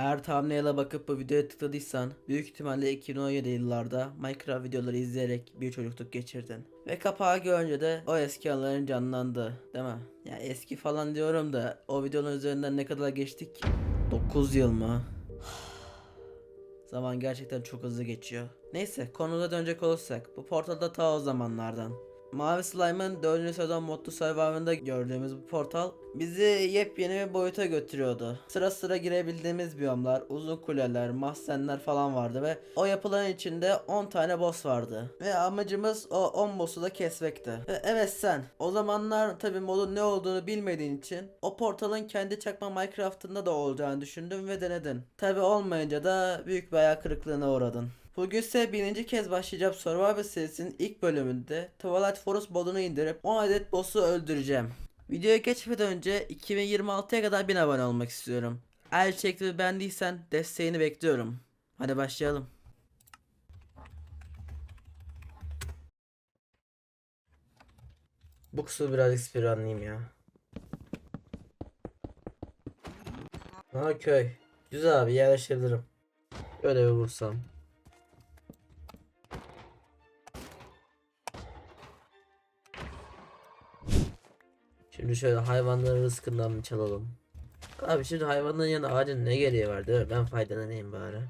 Eğer thumbnail'a bakıp bu videoya tıkladıysan büyük ihtimalle 2017 yıllarda Minecraft videoları izleyerek bir çocukluk geçirdin. Ve kapağı görünce de o eski anıların canlandı değil mi? Ya eski falan diyorum da o videonun üzerinden ne kadar geçtik ki? 9 yıl mı? Zaman gerçekten çok hızlı geçiyor. Neyse konumuza dönecek olursak bu portalda ta o zamanlardan. Mavi Slime'ın 4. sezon modlu Survivor'ında gördüğümüz bu portal bizi yepyeni bir boyuta götürüyordu. Sıra sıra girebildiğimiz biyomlar, uzun kuleler, mahzenler falan vardı ve o yapıların içinde 10 tane boss vardı. Ve amacımız o 10 boss'u da kesmekti. Ve evet sen, o zamanlar tabi modun ne olduğunu bilmediğin için o portalın kendi çakma Minecraft'ında da olacağını düşündün ve denedin. Tabi olmayınca da büyük bir hayal kırıklığına uğradın. Bugün ise birinci kez başlayacağım Survivor serisinin ilk bölümünde Twilight Forest modunu indirip 10 adet boss'u öldüreceğim. Videoya geçmeden önce 2026'ya kadar 1000 abone olmak istiyorum. Eğer çektiğimi beğendiysen desteğini bekliyorum. Hadi başlayalım. Bu kısmı birazcık speedrunlayayım ya. Ha köy. Güzel abi yerleşebilirim. Böyle bir Şimdi şöyle hayvanların rızkından mı çalalım? Abi şimdi hayvanların yanında ağacın ne gereği var değil mi? Ben faydalanayım bari.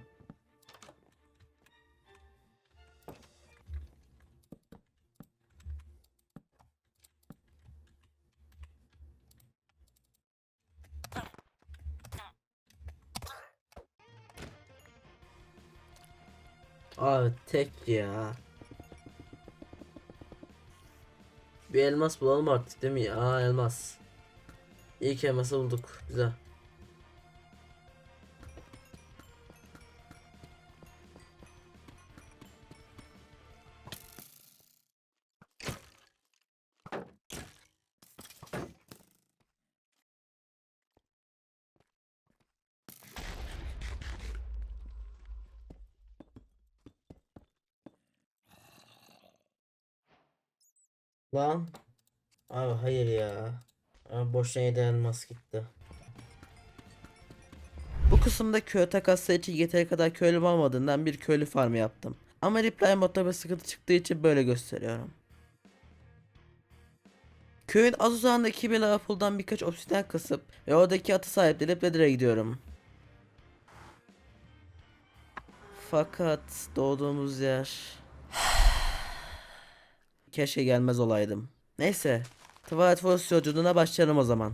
Abi tek ya. Bir elmas bulalım artık değil mi? Aa, elmas. İlk elması bulduk. Güzel. Lan. Abi hayır ya. Abi boşuna yedi gitti. Bu kısımda köy takası için yeteri kadar köylüm olmadığından bir köylü farmı yaptım. Ama reply modda bir sıkıntı çıktığı için böyle gösteriyorum. Köyün az uzağındaki bir lava pool'dan birkaç obsidian kasıp ve oradaki atı sahiplenip Nether'a gidiyorum. Fakat doğduğumuz yer... Keşke gelmez olaydım. Neyse. Twilight Forest yolculuğuna başlayalım o zaman.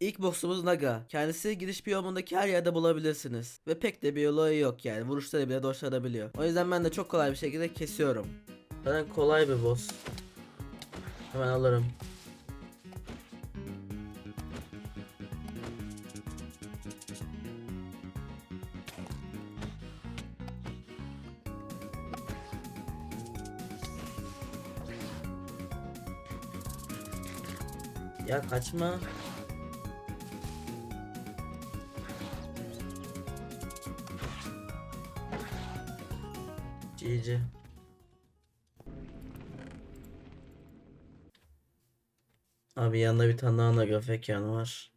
İlk boss'umuz Naga. Kendisi giriş biyomundaki her yerde bulabilirsiniz. Ve pek de bir olayı yok yani. Vuruşları bile doşlanabiliyor. O yüzden ben de çok kolay bir şekilde kesiyorum. Zaten kolay bir boss. Hemen alırım. Kaçma. GG. Abi yanında bir tane daha Naga Fekan var.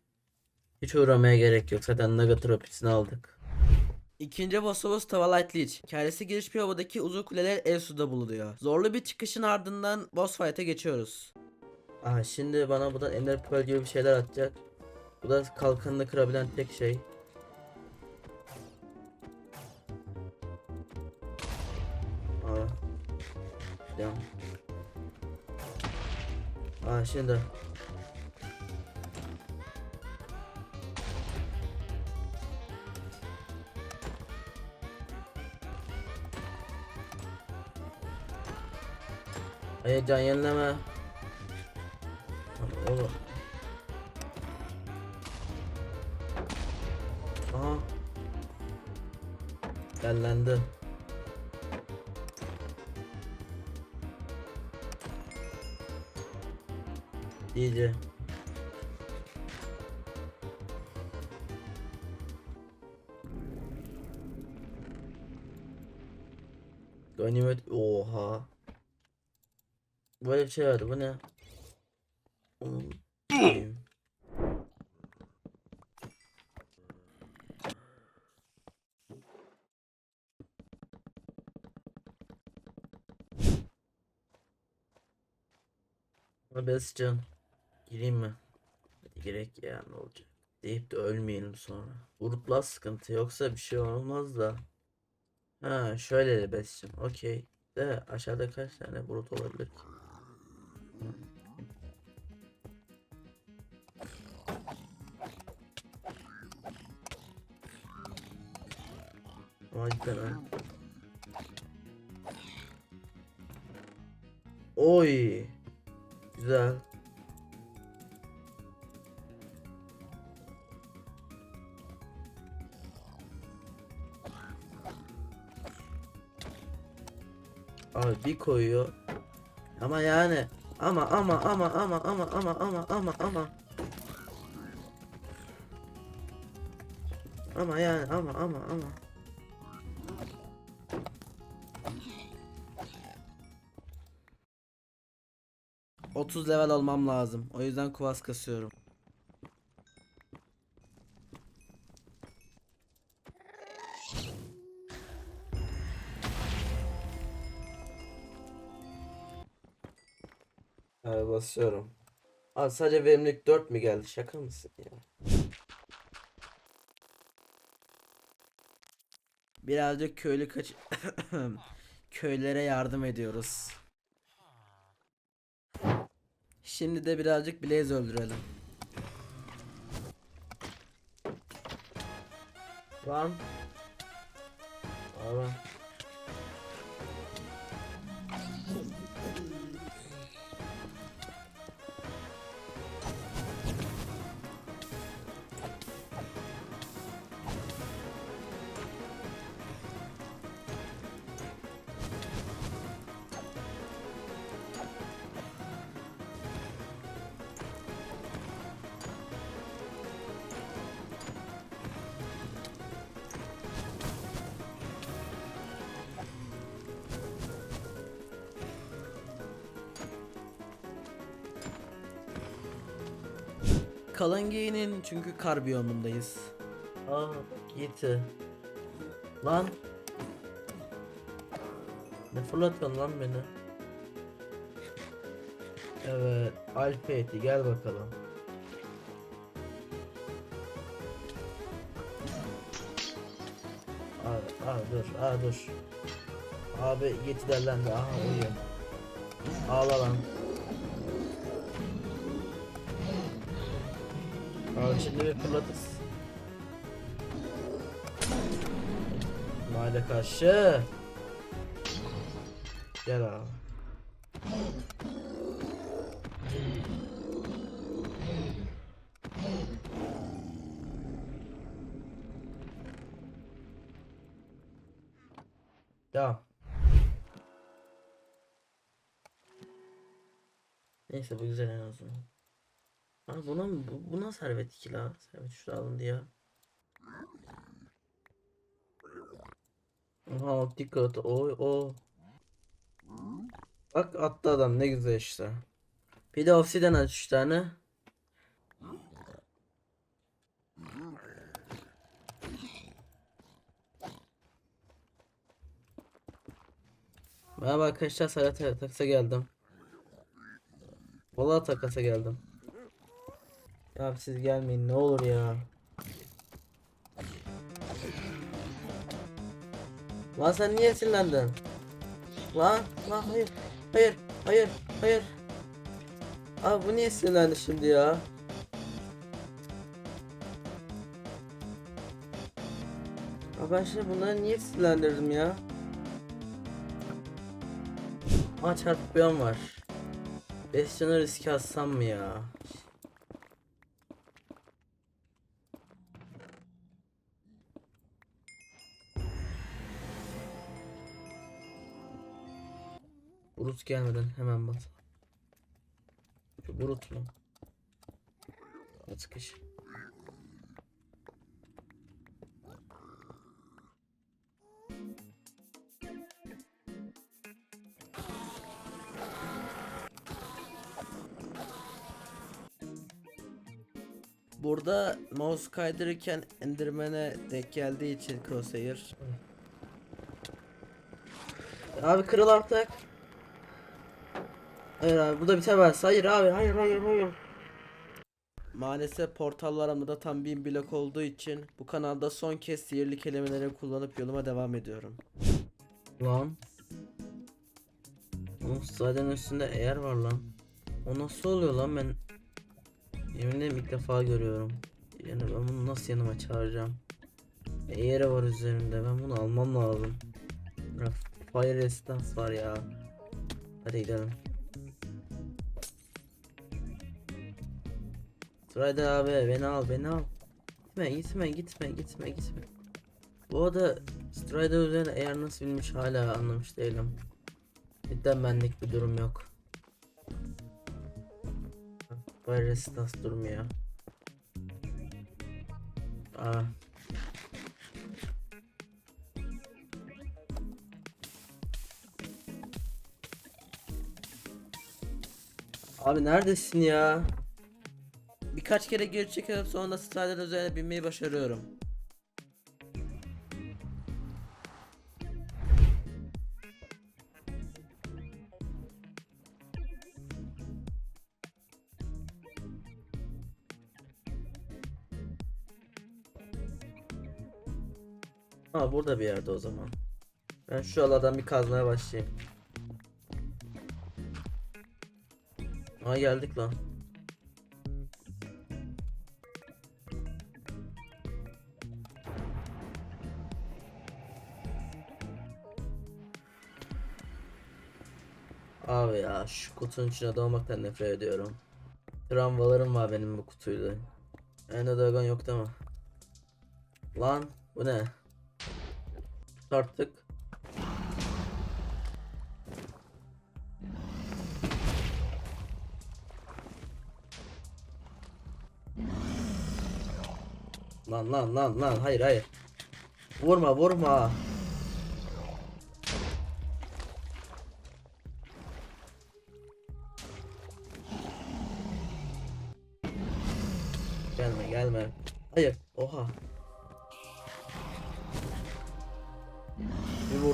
Hiç uğramaya gerek yok. Zaten Naga tropisini aldık. İkinci bossumuz Twilight Leech. Kendisi giriş piyovadaki uzun kuleler el suda bulunuyor. Zorlu bir çıkışın ardından boss fight'e geçiyoruz. Aha şimdi bana buradan Ender Pearl gibi bir şeyler atacak. Bu da kalkanını kırabilen tek şey. Aa. Devam. Aa şimdi. Hayır can yenileme. Oğlum. Aha. Dellendi. İyice. Ganimet oha. Böyle bir şey vardı bu ne? Ama Bascan gireyim mi? Hadi girek ya ne olacak? Deyip de ölmeyelim sonra. Grupla sıkıntı yoksa bir şey olmaz da. Ha şöyle de Bascan. Okey. De aşağıda kaç tane brut olabilir? Vay be. Oy. Güzel. Abi bir koyuyor. Ama yani ama ama ama ama ama ama ama ama ama ama yani ama ama ama 30 level olmam lazım. O yüzden kuvas kasıyorum. Abi basıyorum. Aa, sadece verimlilik 4 mü geldi? Şaka mısın ya? Birazcık köylü kaç köylere yardım ediyoruz. Şimdi de birazcık Blaze öldürelim. Lan. Abi. Kalın giyinin çünkü kar biyomundayız. Aa gitti. Lan. Ne fırlatıyorsun lan beni? Evet, Alpeti gel bakalım. Abi, abi dur, abi dur. Abi yeti derlendi, aha uyuyor. Ağla lan. Şimdi bir fırlatırız. Mahalle karşı. Gel abi. Devam. Neyse bu güzel en azından. Abi buna mı- bu, buna servet 2 la. Servet 3 alındı ya. Aha dikkat o o. Bak attı adam ne güzel işte. Bir de obsidian aç 3 tane. Merhaba arkadaşlar Serhat Takas'a geldim. Vallahi takasa geldim. Ya siz gelmeyin ne olur ya. Lan sen niye sinirlendin? Lan lan hayır hayır hayır hayır. Abi bu niye sinirlendi şimdi ya? Abi ben şimdi bunları niye sinirlendirdim ya? Aa çarpık bir an var. Bastion'ı riske atsam mı ya? Brut gelmeden hemen bas. Şu Brut mu? Sıkış. Burada mouse kaydırırken Enderman'e denk geldiği için crosshair. Abi kırıl artık. Hayır abi bu da bitemez. Hayır abi hayır hayır hayır. Maalesef portallarımda da tam bin blok olduğu için bu kanalda son kez sihirli kelimeleri kullanıp yoluma devam ediyorum. Lan. Oğlum zaten üstünde eğer var lan. O nasıl oluyor lan ben Yemin ederim ilk defa görüyorum. Yani ben bunu nasıl yanıma çağıracağım? Eğeri var üzerinde ben bunu almam lazım. Fire resistance var ya. Hadi gidelim. Strider abi beni al beni al. Gitme gitme gitme gitme gitme. Bu arada Strider üzerine eğer nasıl bilmiş hala anlamış değilim. Cidden benlik bir durum yok. Fire resistance durmuyor. Aa. Abi neredesin ya? Birkaç kere geri çekilip sonra da Strider üzerine binmeyi başarıyorum. Ha burada bir yerde o zaman. Ben şu aladan bir kazmaya başlayayım. Aa geldik lan. Abi ya şu kutunun içine doğmaktan nefret ediyorum. Travmalarım var benim bu kutuyla. Ender Dragon yok değil mi? Lan bu ne? Tarttık. Lan lan lan lan hayır hayır. Vurma vurma.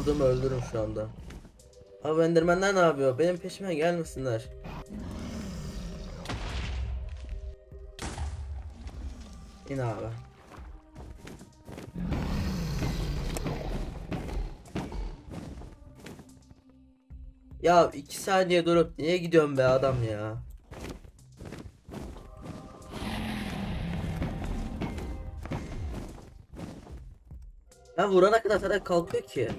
Bir vurdum öldürürüm şu anda. Abi Endermanler ne yapıyor? Benim peşime gelmesinler. İn abi. Ya iki saniye durup niye gidiyorsun be adam ya? Ben vurana kadar zaten kalkıyor ki.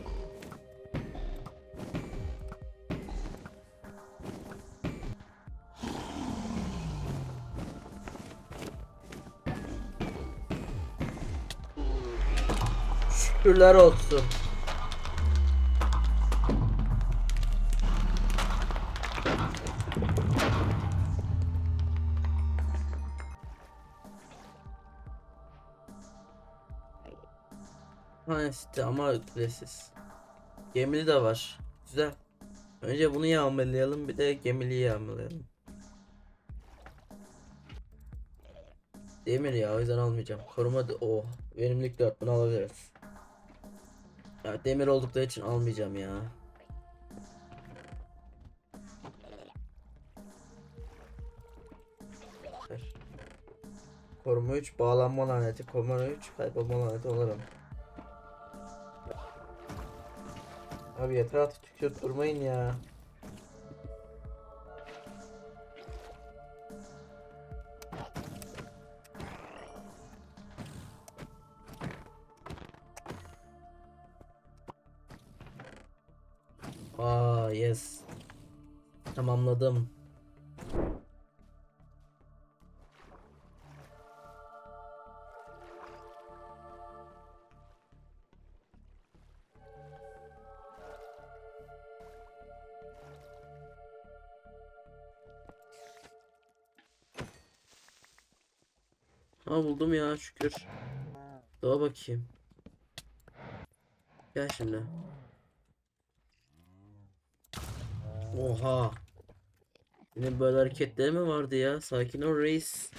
Şükürler olsun. Ha işte ama ücretsiz. Gemili de var. Güzel. Önce bunu yağmalayalım bir de gemiliyi yağmalayalım. Demir ya o yüzden almayacağım. Koruma da oh verimlilik 4 bunu alabiliriz. Ya demir oldukları için almayacağım ya. Koruma 3 bağlanma laneti koruma 3 kaybolma laneti olurum. Abi yeter artık tükürüp durmayın ya. Tamamladım. Ha buldum ya şükür. Daha bakayım. Gel şimdi. Oha. Benim böyle hareketleri mi vardı ya? Sakin ol reis.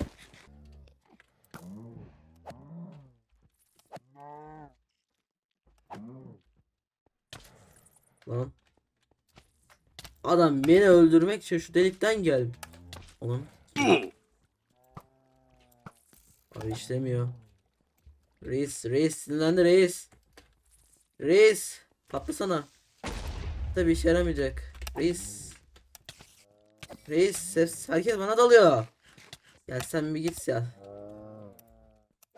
Lan. Adam beni öldürmek için şu delikten geldi. Oğlum. Abi işlemiyor. Reis, reis sinirlendi reis. Reis, patlı sana. Tabi işe yaramayacak. Reis. Reis, ses- herkes bana dalıyor. Gel sen bir git ya.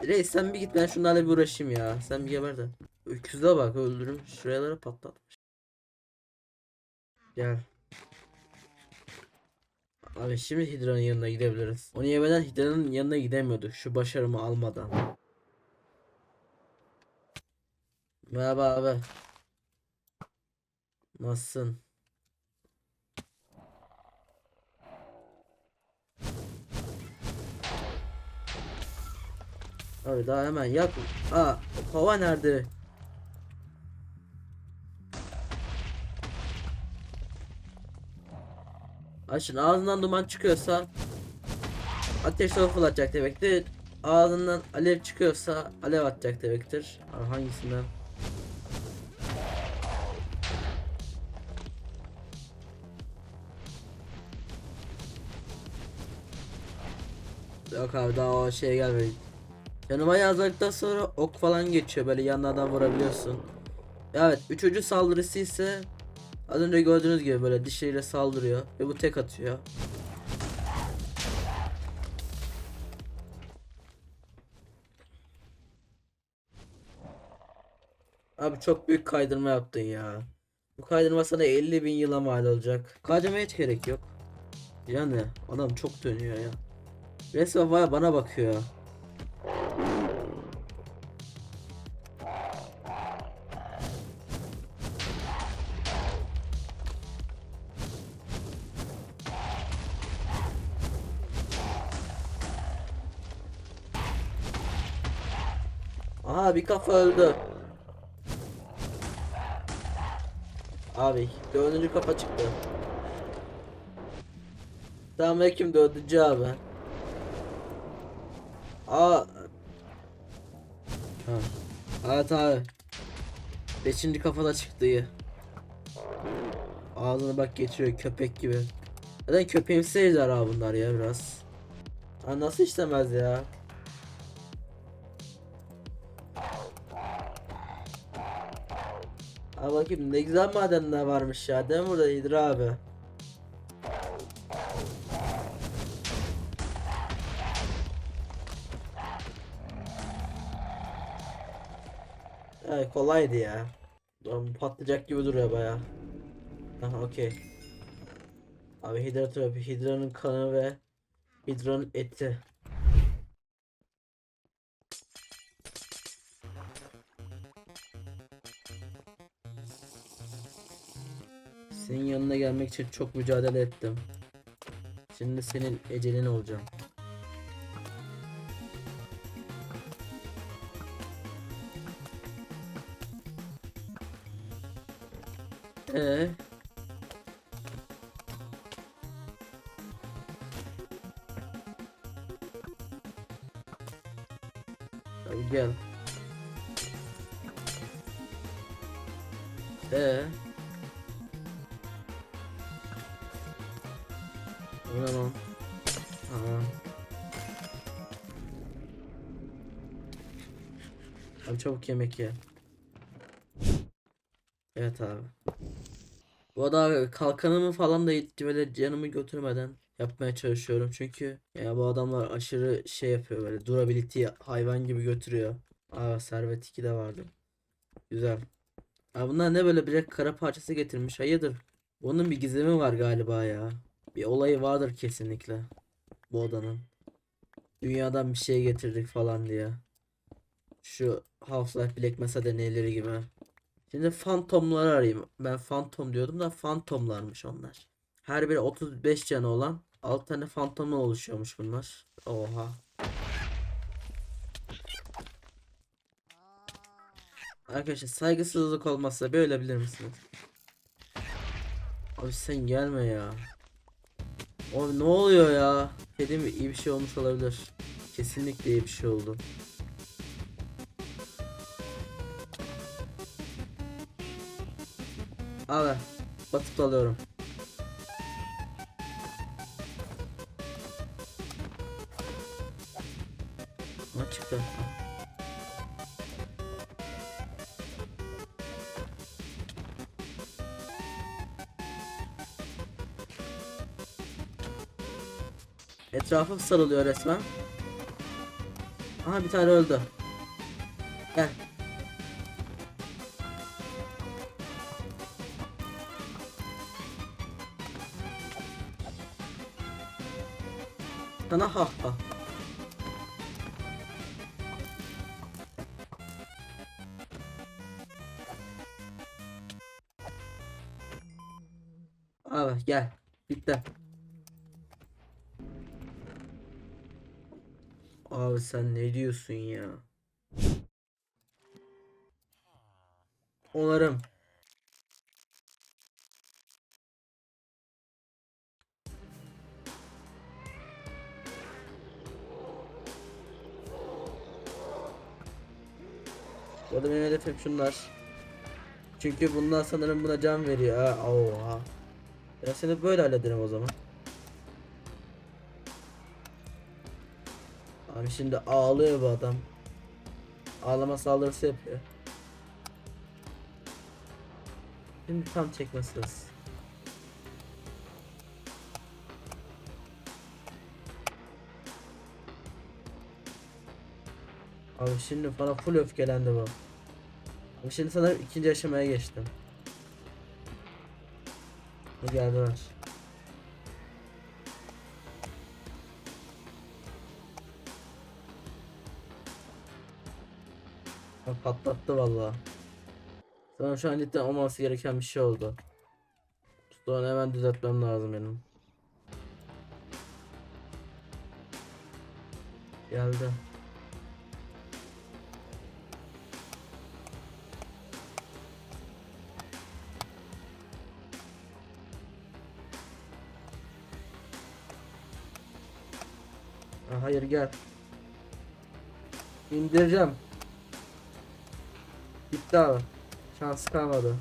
Reis sen bir git ben şunlarla bir uğraşayım ya. Sen bir geber de. Öküze bak öldürüm. Şuraları patlatmış. Gel. Abi şimdi Hidra'nın yanına gidebiliriz. Onu yemeden Hidra'nın yanına gidemiyorduk. Şu başarımı almadan. Merhaba abi. Nasılsın? Abi daha hemen yap. Aa, kova nerede? Açın ağzından duman çıkıyorsa ateş topu fırlatacak demektir. Ağzından alev çıkıyorsa alev atacak demektir. Abi hangisinden? Yok abi daha o şeye gelmedi. Yanıma yazdıktan sonra ok falan geçiyor böyle yanlardan vurabiliyorsun. Evet üçüncü saldırısı ise az önce gördüğünüz gibi böyle dişleriyle saldırıyor ve bu tek atıyor. Abi çok büyük kaydırma yaptın ya. Bu kaydırma sana 50 bin yıla mal olacak. Kaydırmaya hiç gerek yok. Yani adam çok dönüyor ya. Resmen bana bakıyor. Aha bir kafa öldü. Abi dördüncü kafa çıktı. Selamünaleyküm dördüncü abi. Aa. Ha. Evet abi. Beşinci kafada çıktı iyi. Ağzını bak geçiriyor köpek gibi. Neden köpeğimsi ejderha bunlar ya biraz. Ha nasıl işlemez ya? Ha bakayım ne güzel madenler varmış ya değil mi burada Hidra abi? Evet kolaydı ya. Patlayacak gibi duruyor baya. Aha okey. Abi hidrotropi, hidranın kanı ve hidranın eti. Senin yanına gelmek için çok mücadele ettim. Şimdi senin ecelin olacağım. Ee. Gel. Ee. Çabuk yemek ye. Evet abi. Bu arada kalkanımı falan da böyle canımı götürmeden yapmaya çalışıyorum çünkü ya bu adamlar aşırı şey yapıyor böyle durability hayvan gibi götürüyor. Aa servet 2 de vardı. Güzel. Aa bunlar ne böyle bir kara parçası getirmiş hayırdır? Bunun bir gizemi var galiba ya. Bir olayı vardır kesinlikle. Bu odanın. Dünyadan bir şey getirdik falan diye. Şu Half-Life Black Mesa deneyleri gibi. Şimdi fantomları arayayım. Ben fantom diyordum da fantomlarmış onlar. Her biri 35 canı olan 6 tane fantomla oluşuyormuş bunlar. Oha. Arkadaşlar saygısızlık olmazsa böyle bilir misiniz? Abi sen gelme ya. Abi ne oluyor ya? Dediğim gibi iyi bir şey olmuş olabilir. Kesinlikle iyi bir şey oldu. Abi batıp alıyorum. Ne çıktı? Etrafım sarılıyor resmen. Aha bir tane öldü. Abi gel. Bitti. Abi sen ne diyorsun ya? Onarım. Bu arada benim hedefim şunlar. Çünkü bundan sanırım buna can veriyor ha. Oha. Ben seni böyle hallederim o zaman. Abi şimdi ağlıyor bu adam. Ağlama saldırısı yapıyor. Şimdi tam çekme sırası. Abi şimdi bana full öfkelendi bu. Abi şimdi sanırım ikinci aşamaya geçtim. Bu geldiler. Ha, Patlattı valla. Sanırım şu an cidden olmaması gereken bir şey oldu. Sonra hemen düzeltmem lazım benim. Geldi. Hayır gel. İndireceğim. Bitti abi. Şans kalmadı.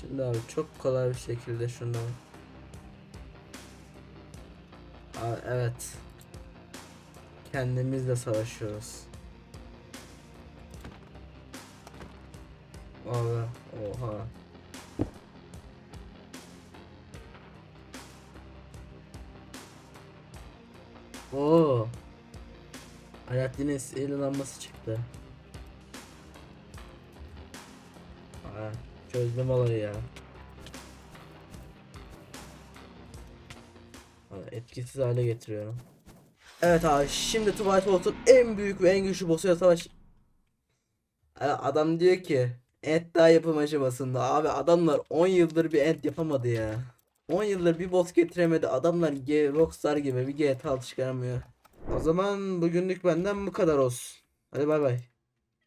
Şimdi abi çok kolay bir şekilde şunu. Aa, evet. Kendimizle savaşıyoruz. Abi oha. Oo. Alaaddin'in sihirli lambası çıktı. Aa, çözdüm olayı ya. Aa, etkisiz hale getiriyorum. Evet abi şimdi Twilight Force'un en büyük ve en güçlü boss'uyla savaş. Adam diyor ki Ent daha yapım aşamasında. Abi adamlar 10 yıldır bir ent yapamadı ya. 10 yıldır bir boss getiremedi. Adamlar G Rockstar gibi bir GTA çıkaramıyor. O zaman bugünlük benden bu kadar olsun. Hadi bay bay.